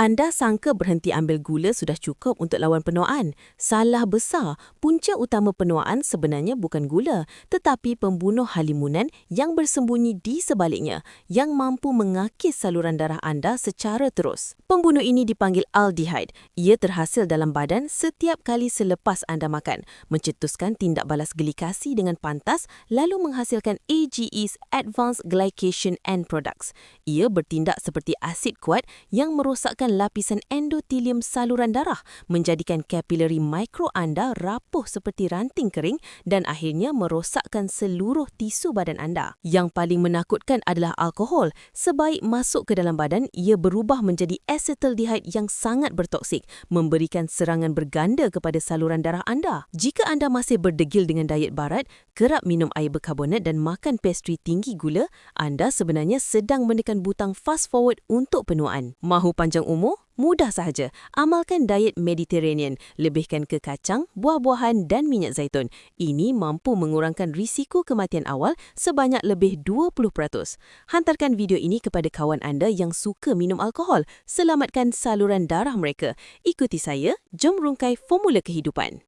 Anda sangka berhenti ambil gula sudah cukup untuk lawan penuaan. Salah besar. Punca utama penuaan sebenarnya bukan gula, tetapi pembunuh halimunan yang bersembunyi di sebaliknya yang mampu mengakis saluran darah anda secara terus. Pembunuh ini dipanggil aldehyde. Ia terhasil dalam badan setiap kali selepas anda makan, mencetuskan tindak balas glikasi dengan pantas lalu menghasilkan AGEs Advanced Glycation End Products. Ia bertindak seperti asid kuat yang merosakkan lapisan endotelium saluran darah, menjadikan kapilari mikro anda rapuh seperti ranting kering dan akhirnya merosakkan seluruh tisu badan anda. Yang paling menakutkan adalah alkohol. Sebaik masuk ke dalam badan, ia berubah menjadi acetaldehyde yang sangat bertoksik, memberikan serangan berganda kepada saluran darah anda. Jika anda masih berdegil dengan diet barat, kerap minum air berkarbonat dan makan pastry tinggi gula, anda sebenarnya sedang menekan butang fast forward untuk penuaan. Mahu panjang umur? Mudah sahaja. Amalkan diet Mediterranean. Lebihkan ke kacang, buah-buahan dan minyak zaitun. Ini mampu mengurangkan risiko kematian awal sebanyak lebih 20%. Hantarkan video ini kepada kawan anda yang suka minum alkohol. Selamatkan saluran darah mereka. Ikuti saya, jom rungkai formula kehidupan.